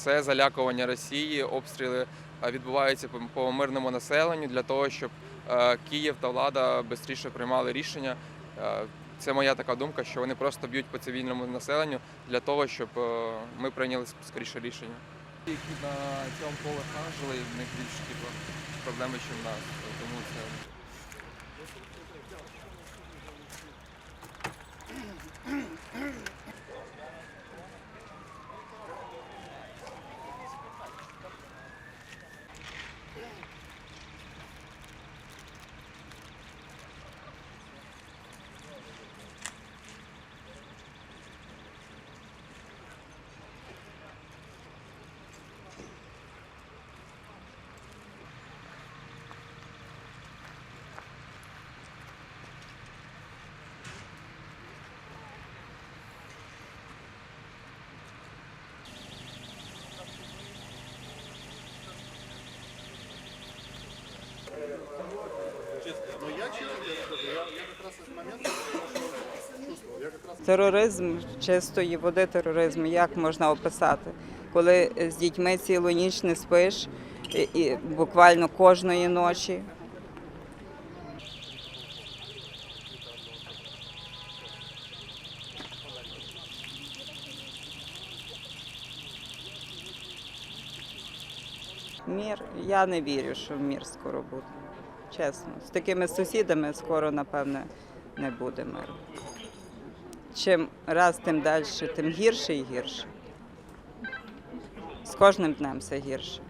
це залякування Росії, обстріли е, відбуваються по- мирному населенню для того, щоб е, Київ та влада швидше приймали рішення. Е, Це моя така думка, що вони просто б'ють по цивільному населенню для того, щоб ми прийняли скоріше рішення. Які на цьому поверхах жили, в них більш типу, проблеми, ніж в нас. Тому це Тероризм чистої води, тероризм, як можна описати? Коли з дітьми цілу ніч не спиш, і, буквально кожної ночі. Мір, я не вірю, що мір скоро буде. Чесно, з такими сусідами скоро, напевне, не буде миру. Чим раз тим далі, тим гірше і гірше. З кожним днем все гірше.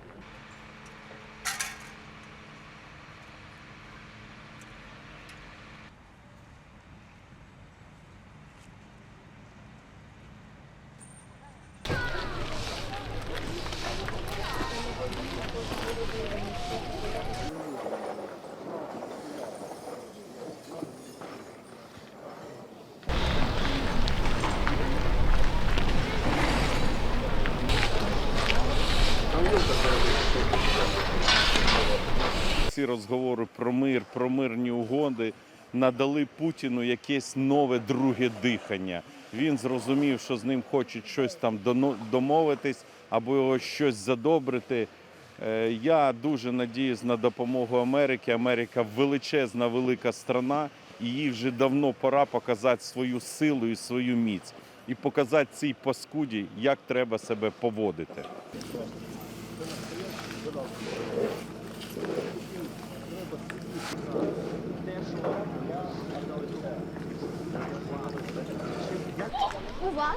Ці розговори про мир, про мирні угоди надали Путіну якесь нове друге дихання. Він зрозумів, що з ним хочуть щось там домовитись або його щось задобрити. Е, Я дуже надіюсь на допомогу Америки. Америка величезна, велика страна, і їй вже давно пора показати свою силу і свою міць, і показати цій паскуді, як треба себе поводити. У вас?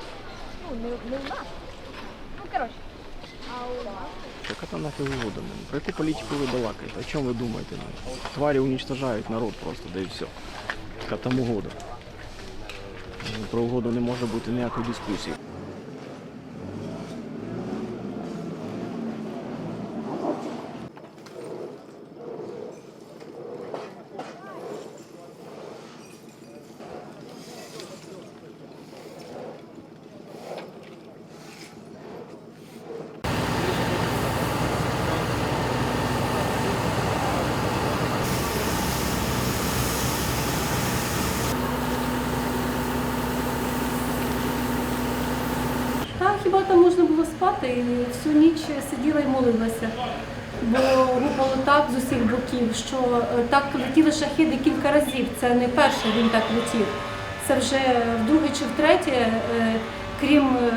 Ну, не, не у нас. Ну, коротше. А у вас? Так это нафиг угодно. Про яку політику ви балакаєте? О чому ви думаєте? ну? Тварі уничтожають народ просто, да і все. Яка там угода. Ну, Про угоду не може бути ніякої дискусії. Та хіба там можна було спати? І всю ніч сиділа і молилася. Бо гупало так з усіх боків, що е, так летіли шахіди кілька разів. Це не перший він так летів. Це вже вдруге чи втретє, е, крім, е,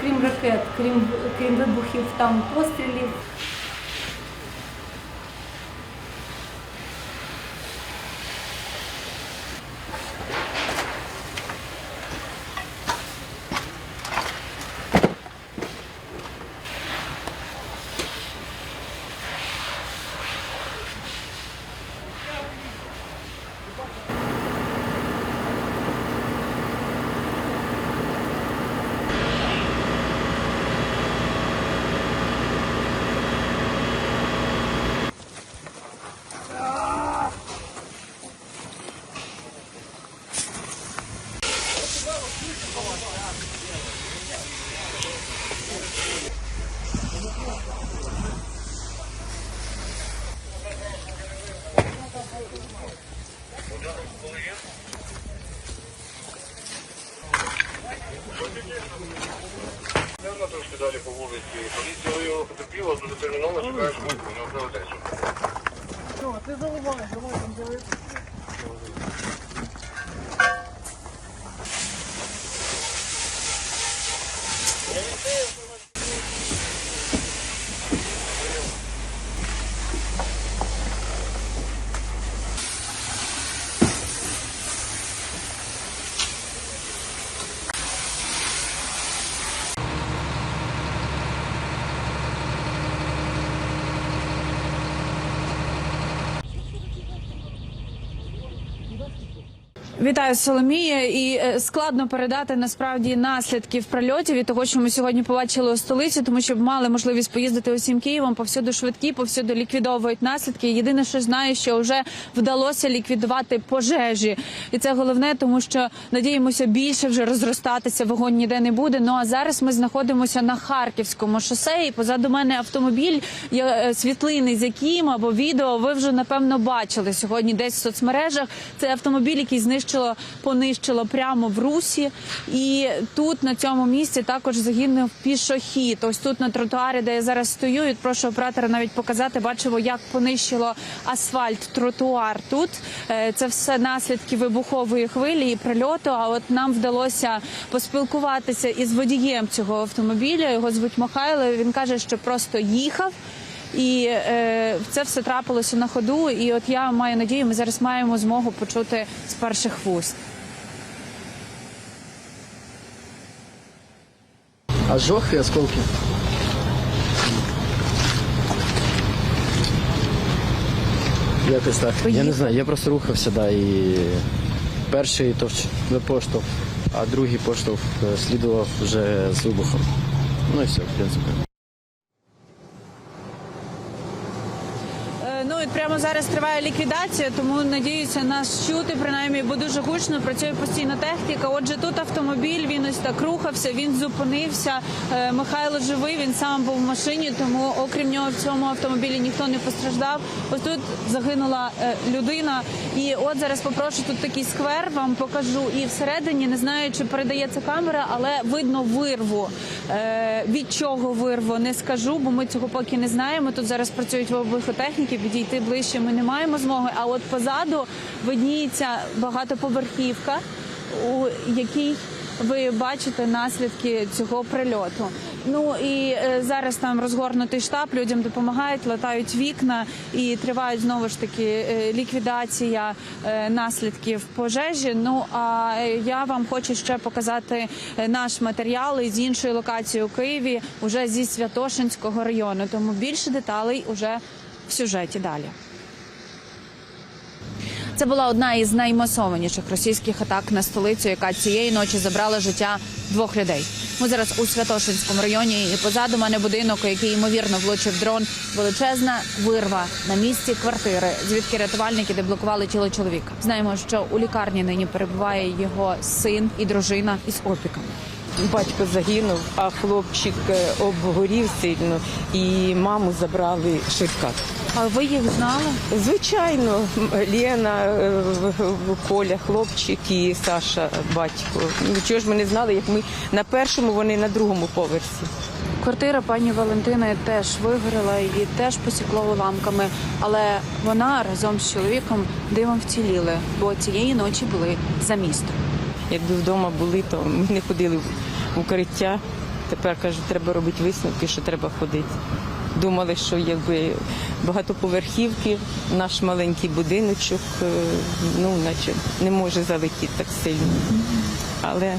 крім ракет, крім, крім вибухів там пострілів. Явно трошки далі по вулиці. Поліція його потерпіла, дуже терміново шукає швидко, не оправдається. Ти заливай, давай там дивитися. Вітаю Соломія. І е, складно передати насправді наслідки в прильоті від того, що ми сьогодні побачили у столиці, тому що мали можливість поїздити усім Києвом. Повсюду швидкі, повсюду ліквідовують наслідки. Єдине, що знаю, що вже вдалося ліквідувати пожежі, і це головне, тому що надіємося більше вже розростатися. Вогонь ніде не буде. Ну а зараз ми знаходимося на харківському шосе. І позаду мене автомобіль е, світлини з яким або відео. Ви вже напевно бачили сьогодні десь в соцмережах. Це автомобіль, який знищило, понищило прямо в русі. І тут на цьому місці також загинув пішохід. Ось тут на тротуарі, де я зараз стою, і прошу оператора навіть показати. Бачимо, як понищило асфальт, тротуар. Тут Е, це все наслідки вибухової хвилі і прильоту. А от нам вдалося поспілкуватися із водієм цього автомобіля. Його звуть Михайло. Він каже, що просто їхав. І е, це все трапилося на ходу. І от я маю надію, ми зараз маємо змогу почути з перших вуст. Ожог и осколки. Якось так. Я не знаю, я просто рухався, да, і перший товч поштовх, а другий поштовх е, слідував вже з вибухом. Ну і все, в принципі. Е, Ну і прямо зараз триває ліквідація, тому надіюся нас чути. Принаймні, бо дуже гучно працює постійна техніка. Отже, тут автомобіль він ось так рухався, він зупинився. Е, Михайло живий, він сам був в машині, тому окрім нього в цьому автомобілі ніхто не постраждав. Ось тут загинула е, людина. І от зараз попрошу тут такий сквер. Вам покажу. І всередині не знаю, чи передається камера, але видно вирву. Е, Від чого вирву не скажу, бо ми цього поки не знаємо. Тут зараз працюють вибухотехніки, підійти ближче ми не маємо змоги. А от позаду видніється багатоповерхівка, у якій ви бачите наслідки цього прильоту. Ну і е, зараз там розгорнутий штаб, людям допомагають, латають вікна і тривають знову ж таки е, ліквідація е, наслідків пожежі. Ну а е, я вам хочу ще показати е, наш матеріал із іншої локації у Києві, уже зі Святошинського району. Тому більше деталей уже в сюжеті далі. Це була одна із наймасованіших російських атак на столицю, яка цієї ночі забрала життя двох людей. Ми зараз у Святошинському районі, і позаду мене будинок, який ймовірно влучив дрон. Величезна вирва на місці квартири, звідки рятувальники деблокували тіло чоловіка. Знаємо, що у лікарні нині перебуває його син і дружина із опіками. Батько загинув, а хлопчик е, обгорів сильно, і маму забрали швидка. А ви їх знали? Звичайно, Лена, е, Коля, хлопчик і Саша, батько. Ну, Чого ж ми не знали, як ми на першому, вони на другому поверсі. Квартира пані Валентини теж вигоріла і теж посікло уламками, але вона разом з чоловіком дивом вціліли, бо цієї ночі були за містом. Якби вдома були, то ми не ходили в укриття. Тепер кажуть, треба робити висновки, що треба ходити. Думали, що якби багатоповерхівки, наш маленький будиночок, е, ну наче не може залетіти так сильно. Але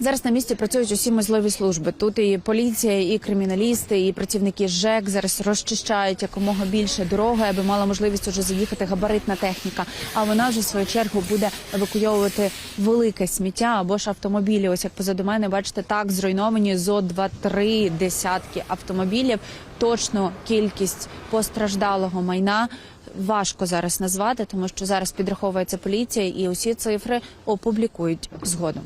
Зараз на місці працюють усі можливі служби. Тут і поліція, і криміналісти, і працівники ЖЕК зараз розчищають якомога більше дороги, аби мала можливість уже заїхати габаритна техніка. А вона вже в свою чергу буде евакуйовувати велике сміття або ж автомобілі. Ось як позаду мене, бачите, так зруйновані зо два-три десятки автомобілів. Точно кількість постраждалого майна. Важко зараз назвати, тому що зараз підраховується поліція, і усі цифри опублікують згодом.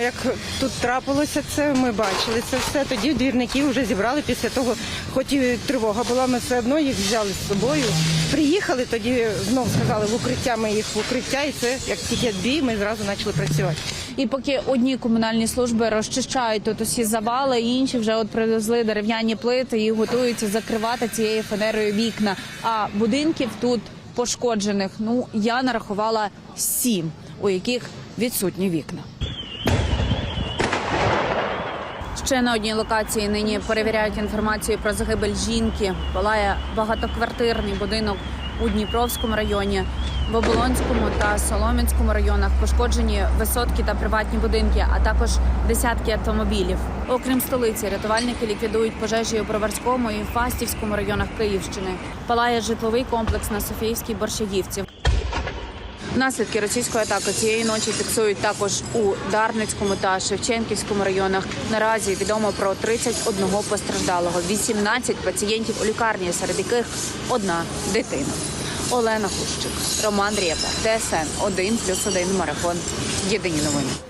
Як тут трапилося це, ми бачили це все. Тоді двірників вже зібрали після того, хоч і тривога була, ми все одно їх взяли з собою. Приїхали, тоді знов сказали в укриття, ми їх в укриття, і це як тільки бій, ми зразу почали працювати. І поки одні комунальні служби розчищають тут усі завали, інші вже от привезли дерев'яні плити і готуються закривати цією фанерою вікна. А будинків тут пошкоджених. Ну я нарахувала сім, у яких відсутні вікна. Ще на одній локації нині перевіряють інформацію про загибель жінки. Палає багатоквартирний будинок у Дніпровському районі, в Оболонському та Солом'янському районах пошкоджені висотки та приватні будинки, а також десятки автомобілів. Окрім столиці, рятувальники ліквідують пожежі у Броварському і Фастівському районах Київщини. Палає житловий комплекс на Софіївській Борщагівці. Наслідки російської атаки цієї ночі фіксують також у Дарницькому та Шевченківському районах. Наразі відомо про 31 постраждалого, 18 пацієнтів у лікарні, серед яких одна дитина. Олена Хущик, Роман Рєпа, ТСН 1+,1 марафон. Єдині новини.